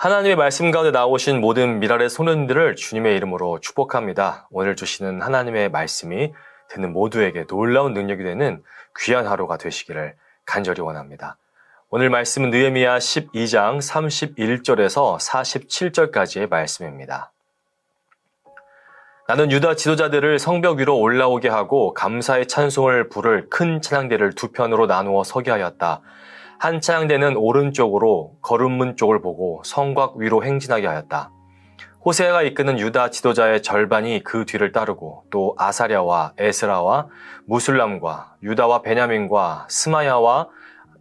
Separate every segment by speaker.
Speaker 1: 하나님의 말씀 가운데 나오신 모든 미랄의 소년들을 주님의 이름으로 축복합니다. 오늘 주시는 하나님의 말씀이 듣는 모두에게 놀라운 능력이 되는 귀한 하루가 되시기를 간절히 원합니다. 오늘 말씀은 느헤미야 12장 31절에서 47절까지의 말씀입니다. 나는 유다 지도자들을 성벽 위로 올라오게 하고 감사의 찬송을 부를 큰 찬양대를 두 편으로 나누어 서게 하였다. 한 찬양대는 오른쪽으로 거름문 쪽을 보고 성곽 위로 행진하게 하였다. 호세아가 이끄는 유다 지도자의 절반이 그 뒤를 따르고 또 아사랴와 에스라와 무술람과 유다와 베냐민과 스마야와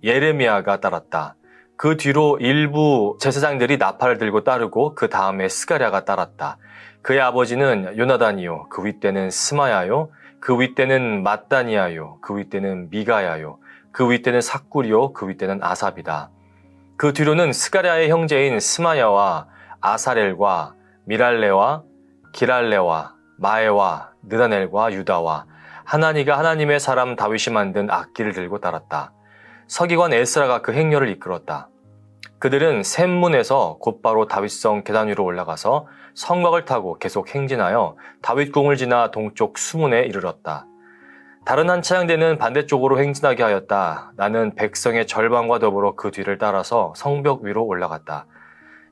Speaker 1: 예레미야가 따랐다. 그 뒤로 일부 제사장들이 나팔을 들고 따르고 그 다음에 스가랴가 따랐다. 그의 아버지는 요나단이요, 그 윗대는 스마야요, 그 윗대는 mat다니아요, 그 윗대는 미가야요, 그 윗대는 삭구리요, 그 윗대는 아삽이다. 그 뒤로는 스가랴의 형제인 스마야와 아사렐과 미랄레와 기랄레와 마에와 느다넬과 유다와 하나니가 하나님의 사람 다윗이 만든 악기를 들고 따랐다. 서기관 에스라가 그 행렬을 이끌었다. 그들은 샘문에서 곧바로 다윗성 계단 위로 올라가서 성곽을 타고 계속 행진하여 다윗궁을 지나 동쪽 수문에 이르렀다. 다른 한 차량대는 반대쪽으로 행진하게 하였다. 나는 백성의 절반과 더불어 그 뒤를 따라서 성벽 위로 올라갔다.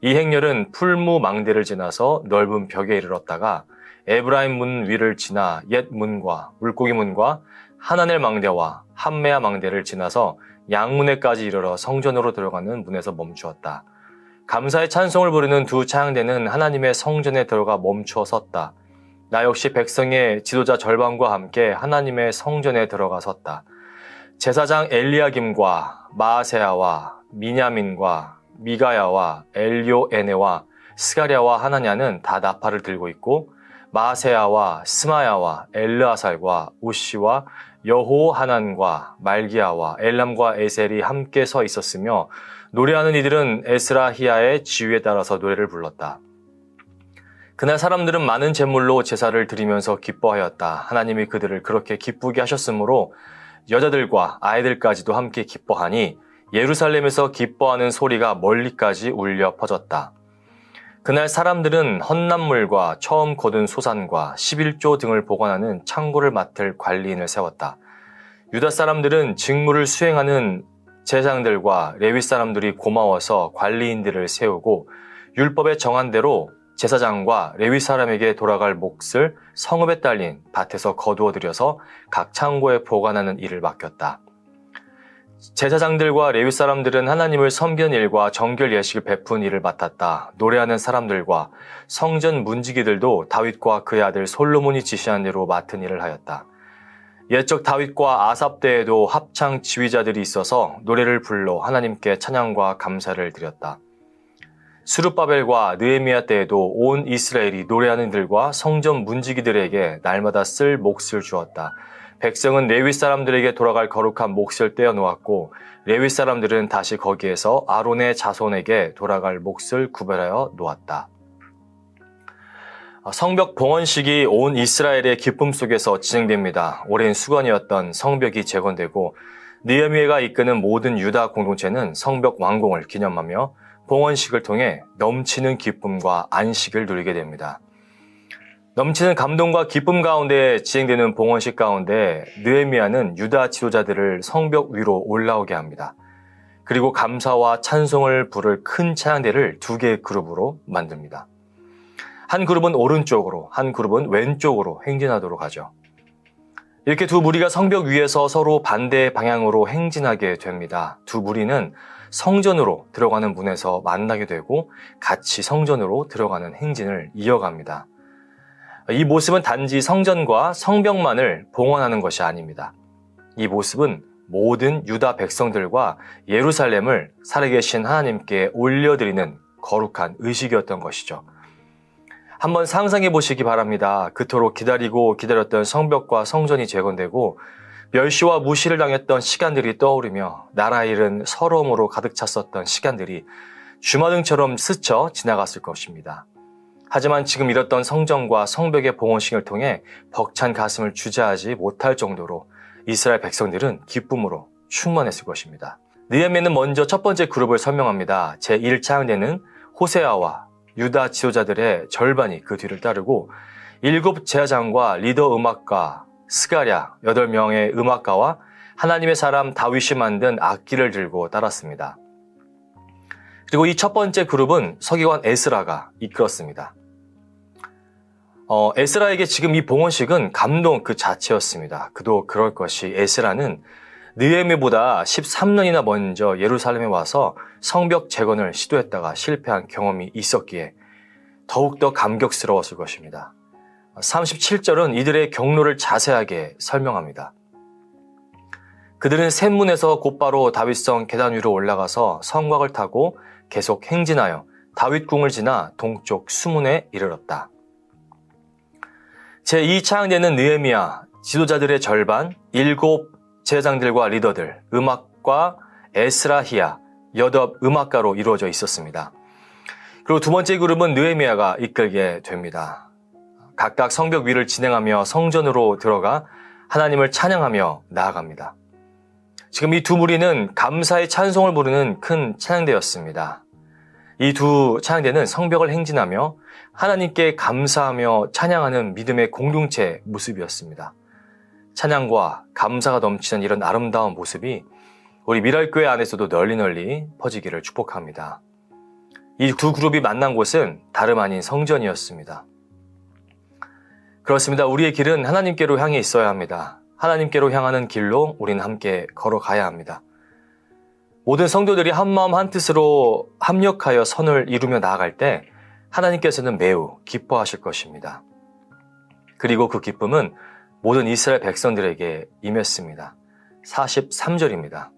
Speaker 1: 이 행렬은 풀무 망대를 지나서 넓은 벽에 이르렀다가 에브라임 문 위를 지나 옛 문과 물고기 문과 하나넬 망대와 함메아 망대를 지나서 양문에까지 이르러 성전으로 들어가는 문에서 멈추었다. 감사의 찬송을 부르는 두 차양대는 하나님의 성전에 들어가 멈추어 섰다. 나 역시 백성의 지도자 절반과 함께 하나님의 성전에 들어가 섰다. 제사장 엘리야김과 마아세야와 미냐민과 미가야와 엘료에네와 스가랴와 하나냐는 다 나팔을 들고 있고 마아세야와 스마야와 엘르아살과 우시와 여호 하난과 말기야와 엘람과 에셀이 함께 서 있었으며 노래하는 이들은 에스라히야의 지휘에 따라서 노래를 불렀다. 그날 사람들은 많은 제물로 제사를 드리면서 기뻐하였다. 하나님이 그들을 그렇게 기쁘게 하셨으므로 여자들과 아이들까지도 함께 기뻐하니 예루살렘에서 기뻐하는 소리가 멀리까지 울려 퍼졌다. 그날 사람들은 헌납물과 처음 거둔 소산과 11조 등을 보관하는 창고를 맡을 관리인을 세웠다. 유다 사람들은 직무를 수행하는 제장들과 레위 사람들이 고마워서 관리인들을 세우고 율법에 정한 대로 제사장과 레위 사람에게 돌아갈 몫을 성읍에 딸린 밭에서 거두어 들여서 각 창고에 보관하는 일을 맡겼다. 제사장들과 레위 사람들은 하나님을 섬기는 일과 정결 예식을 베푼 일을 맡았다. 노래하는 사람들과 성전 문지기들도 다윗과 그의 아들 솔로몬이 지시한 대로 맡은 일을 하였다. 옛적 다윗과 아삽 때에도 합창 지휘자들이 있어서 노래를 불러 하나님께 찬양과 감사를 드렸다. 수르바벨과 느헤미야 때에도 온 이스라엘이 노래하는 들과 성전 문지기들에게 날마다 쓸 몫을 주었다. 백성은 레위 사람들에게 돌아갈 거룩한 몫을 떼어 놓았고 레위 사람들은 다시 거기에서 아론의 자손에게 돌아갈 몫을 구별하여 놓았다. 성벽 봉헌식이 온 이스라엘의 기쁨 속에서 진행됩니다. 오랜 수건이었던 성벽이 재건되고 느헤미야가 이끄는 모든 유다 공동체는 성벽 완공을 기념하며 봉헌식을 통해 넘치는 기쁨과 안식을 누리게 됩니다. 넘치는 감동과 기쁨 가운데 진행되는 봉헌식 가운데 느헤미야는 유다 지도자들을 성벽 위로 올라오게 합니다. 그리고 감사와 찬송을 부를 큰 찬양대를 두 개의 그룹으로 만듭니다. 한 그룹은 오른쪽으로, 한 그룹은 왼쪽으로 행진하도록 하죠. 이렇게 두 무리가 성벽 위에서 서로 반대 방향으로 행진하게 됩니다. 두 무리는 성전으로 들어가는 문에서 만나게 되고 같이 성전으로 들어가는 행진을 이어갑니다. 이 모습은 단지 성전과 성벽만을 봉헌하는 것이 아닙니다. 이 모습은 모든 유다 백성들과 예루살렘을 살아계신 하나님께 올려드리는 거룩한 의식이었던 것이죠. 한번 상상해 보시기 바랍니다. 그토록 기다리고 기다렸던 성벽과 성전이 재건되고 멸시와 무시를 당했던 시간들이 떠오르며 나라 일은 서러움으로 가득 찼었던 시간들이 주마등처럼 스쳐 지나갔을 것입니다. 하지만 지금 잃었던 성전과 성벽의 봉헌식을 통해 벅찬 가슴을 주저하지 못할 정도로 이스라엘 백성들은 기쁨으로 충만했을 것입니다. 느헤미야는 먼저 첫 번째 그룹을 설명합니다. 제1차 항대는 호세아와 유다 지도자들의 절반이 그 뒤를 따르고 일곱 제사장과 리더 음악가 스가랴 여덟 명의 음악가와 하나님의 사람 다윗이 만든 악기를 들고 따랐습니다. 그리고 이 첫 번째 그룹은 서기관 에스라가 이끌었습니다. 어, 에스라에게 지금 이 봉헌식은 감동 그 자체였습니다. 그도 그럴 것이 에스라는 느헤미보다 13년이나 먼저 예루살렘에 와서 성벽 재건을 시도했다가 실패한 경험이 있었기에 더욱더 감격스러웠을 것입니다. 37절은 이들의 경로를 자세하게 설명합니다. 그들은 샘문에서 곧바로 다윗성 계단 위로 올라가서 성곽을 타고 계속 행진하여 다윗궁을 지나 동쪽 수문에 이르렀다. 제2차항되는 느헤미야 지도자들의 절반, 일곱 제장들과 리더들, 음악과 에스라히야, 여덟 음악가로 이루어져 있었습니다. 그리고 두 번째 그룹은 느헤미야가 이끌게 됩니다. 각각 성벽 위를 진행하며 성전으로 들어가 하나님을 찬양하며 나아갑니다. 지금 이 두 무리는 감사의 찬송을 부르는 큰 찬양대였습니다. 이 두 찬양대는 성벽을 행진하며 하나님께 감사하며 찬양하는 믿음의 공동체 모습이었습니다. 찬양과 감사가 넘치는 이런 아름다운 모습이 우리 미랄교회 안에서도 널리 널리 퍼지기를 축복합니다. 이 두 그룹이 만난 곳은 다름 아닌 성전이었습니다. 그렇습니다. 우리의 길은 하나님께로 향해 있어야 합니다. 하나님께로 향하는 길로 우리는 함께 걸어가야 합니다. 모든 성도들이 한 마음 한 뜻으로 합력하여 선을 이루며 나아갈 때 하나님께서는 매우 기뻐하실 것입니다. 그리고 그 기쁨은 모든 이스라엘 백성들에게 임했습니다. 43절입니다.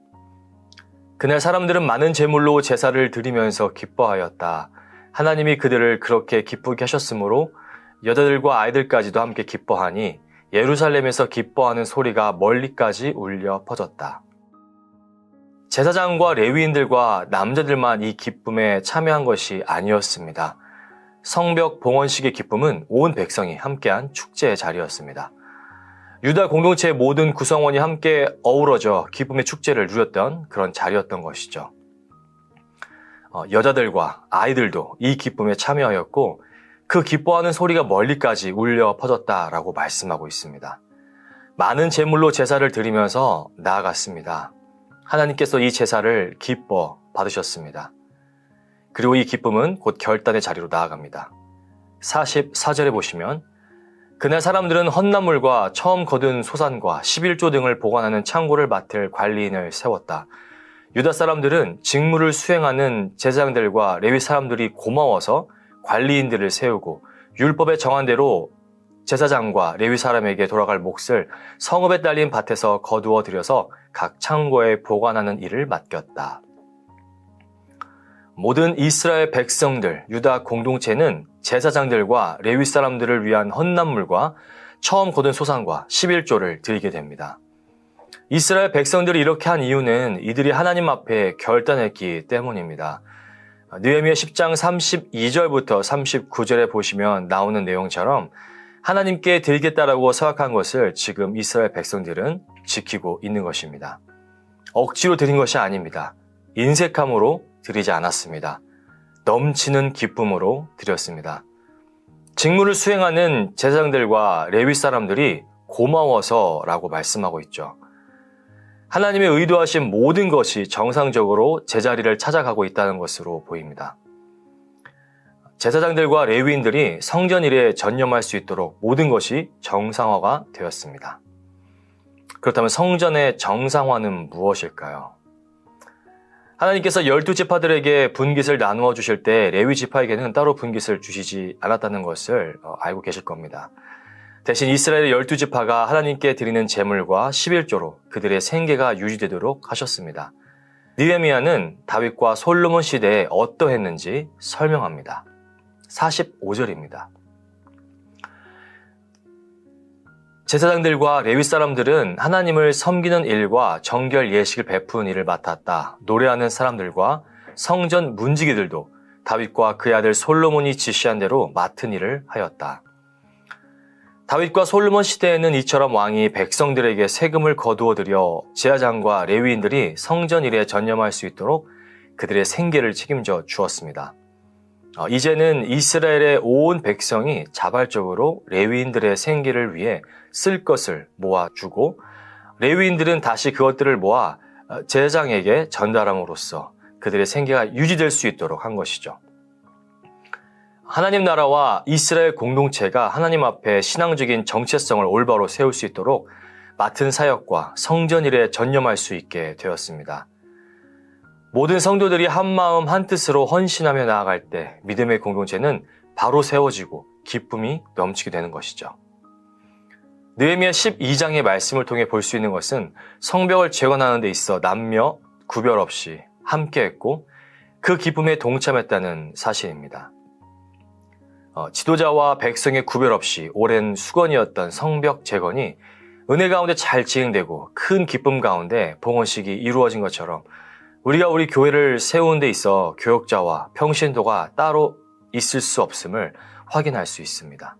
Speaker 1: 그날 사람들은 많은 제물로 제사를 드리면서 기뻐하였다. 하나님이 그들을 그렇게 기쁘게 하셨으므로 여자들과 아이들까지도 함께 기뻐하니 예루살렘에서 기뻐하는 소리가 멀리까지 울려 퍼졌다. 제사장과 레위인들과 남자들만 이 기쁨에 참여한 것이 아니었습니다. 성벽 봉헌식의 기쁨은 온 백성이 함께한 축제의 자리였습니다. 유다 공동체의 모든 구성원이 함께 어우러져 기쁨의 축제를 누렸던 그런 자리였던 것이죠. 어, 여자들과 아이들도 이 기쁨에 참여하였고 그 기뻐하는 소리가 멀리까지 울려 퍼졌다라고 말씀하고 있습니다. 많은 제물로 제사를 드리면서 나아갔습니다. 하나님께서 이 제사를 기뻐 받으셨습니다. 그리고 이 기쁨은 곧 결단의 자리로 나아갑니다. 44절에 보시면 그날 사람들은 헛나물과 처음 거둔 소산과 11조 등을 보관하는 창고를 맡을 관리인을 세웠다. 유다 사람들은 직무를 수행하는 제사장들과 레위 사람들이 고마워서 관리인들을 세우고 율법에 정한 대로 제사장과 레위 사람에게 돌아갈 몫을 성읍에 딸린 밭에서 거두어 들여서 각 창고에 보관하는 일을 맡겼다. 모든 이스라엘 백성들, 유다 공동체는 제사장들과 레위 사람들을 위한 헌납물과 처음 거둔 소산과 11조를 드리게 됩니다. 이스라엘 백성들이 이렇게 한 이유는 이들이 하나님 앞에 결단했기 때문입니다. 느헤미야 10장 32절부터 39절에 보시면 나오는 내용처럼 하나님께 드리겠다라고 생각한 것을 지금 이스라엘 백성들은 지키고 있는 것입니다. 억지로 드린 것이 아닙니다. 인색함으로 드리지 않았습니다. 넘치는 기쁨으로 드렸습니다. 직무를 수행하는 제사장들과 레위 사람들이 고마워서라고 말씀하고 있죠. 하나님의 의도하신 모든 것이 정상적으로 제자리를 찾아가고 있다는 것으로 보입니다. 제사장들과 레위인들이 성전 일에 전념할 수 있도록 모든 것이 정상화가 되었습니다. 그렇다면 성전의 정상화는 무엇일까요? 하나님께서 열두 지파들에게 분깃을 나누어 주실 때 레위 지파에게는 따로 분깃을 주시지 않았다는 것을 어, 알고 계실 겁니다. 대신 이스라엘의 열두 지파가 하나님께 드리는 제물과 11조로 그들의 생계가 유지되도록 하셨습니다. 느헤미야는 다윗과 솔로몬 시대에 어떠했는지 설명합니다. 45절입니다. 제사장들과 레위 사람들은 하나님을 섬기는 일과 정결 예식을 베푸는 일을 맡았다. 노래하는 사람들과 성전 문지기들도 다윗과 그의 아들 솔로몬이 지시한 대로 맡은 일을 하였다. 다윗과 솔로몬 시대에는 이처럼 왕이 백성들에게 세금을 거두어 들여 제사장과 레위인들이 성전 일에 전념할 수 있도록 그들의 생계를 책임져 주었습니다. 어, 이제는 이스라엘의 온 백성이 자발적으로 레위인들의 생계를 위해 쓸 것을 모아주고 레위인들은 다시 그것들을 모아 어, 제장에게 전달함으로써 그들의 생계가 유지될 수 있도록 한 것이죠. 하나님 나라와 이스라엘 공동체가 하나님 앞에 신앙적인 정체성을 올바로 세울 수 있도록 맡은 사역과 성전 일에 전념할 수 있게 되었습니다. 모든 성도들이 한 마음 한 뜻으로 헌신하며 나아갈 때 믿음의 공동체는 바로 세워지고 기쁨이 넘치게 되는 것이죠. 느헤미야 12장의 말씀을 통해 볼 수 있는 것은 성벽을 재건하는 데 있어 남녀 구별 없이 함께했고 그 기쁨에 동참했다는 사실입니다. 어, 지도자와 백성의 구별 없이 오랜 수건이었던 성벽 재건이 은혜 가운데 잘 진행되고 큰 기쁨 가운데 봉헌식이 이루어진 것처럼 우리가 우리 교회를 세우는 데 있어 교역자와 평신도가 따로 있을 수 없음을 확인할 수 있습니다.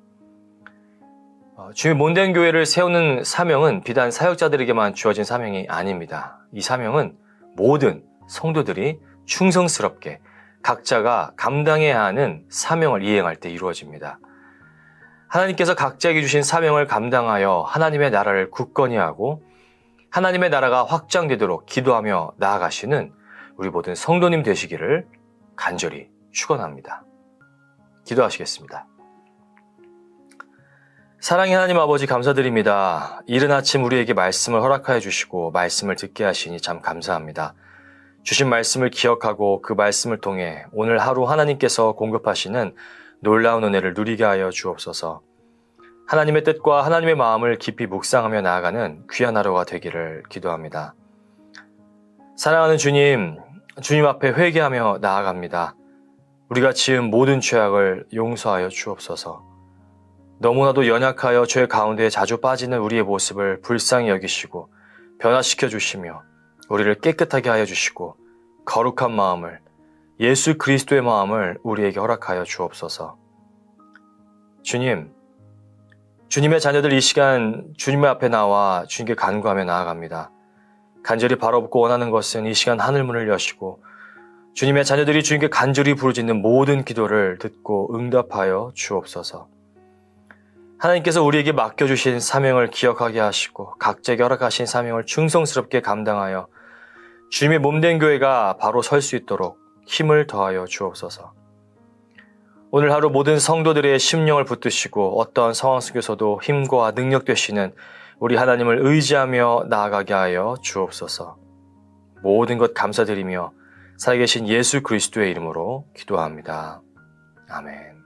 Speaker 1: 어, 주의 몸된 교회를 세우는 사명은 비단 사역자들에게만 주어진 사명이 아닙니다. 이 사명은 모든 성도들이 충성스럽게 각자가 감당해야 하는 사명을 이행할 때 이루어집니다. 하나님께서 각자에게 주신 사명을 감당하여 하나님의 나라를 굳건히 하고 하나님의 나라가 확장되도록 기도하며 나아가시는 우리 모든 성도님 되시기를 간절히 축원합니다. 기도하시겠습니다. 사랑의 하나님 아버지 감사드립니다. 이른 아침 우리에게 말씀을 허락하여 주시고 말씀을 듣게 하시니 참 감사합니다. 주신 말씀을 기억하고 그 말씀을 통해 오늘 하루 하나님께서 공급하시는 놀라운 은혜를 누리게 하여 주옵소서. 하나님의 뜻과 하나님의 마음을 깊이 묵상하며 나아가는 귀한 하루가 되기를 기도합니다. 사랑하는 주님, 주님 앞에 회개하며 나아갑니다. 우리가 지은 모든 죄악을 용서하여 주옵소서. 너무나도 연약하여 죄 가운데 자주 빠지는 우리의 모습을 불쌍히 여기시고 변화시켜 주시며 우리를 깨끗하게 하여 주시고 거룩한 마음을 예수 그리스도의 마음을 우리에게 허락하여 주옵소서. 주님, 주님의 자녀들 이 시간 주님의 앞에 나와 주님께 간구하며 나아갑니다. 간절히 바라보고 원하는 것은 이 시간 하늘문을 여시고 주님의 자녀들이 주님께 간절히 부르짖는 모든 기도를 듣고 응답하여 주옵소서. 하나님께서 우리에게 맡겨주신 사명을 기억하게 하시고 각자에게 허락하신 사명을 충성스럽게 감당하여 주님의 몸된 교회가 바로 설 수 있도록 힘을 더하여 주옵소서. 오늘 하루 모든 성도들의 심령을 붙드시고 어떠한 상황 속에서도 힘과 능력 되시는 우리 하나님을 의지하며 나아가게 하여 주옵소서. 모든 것 감사드리며 살아계신 예수 그리스도의 이름으로 기도합니다. 아멘.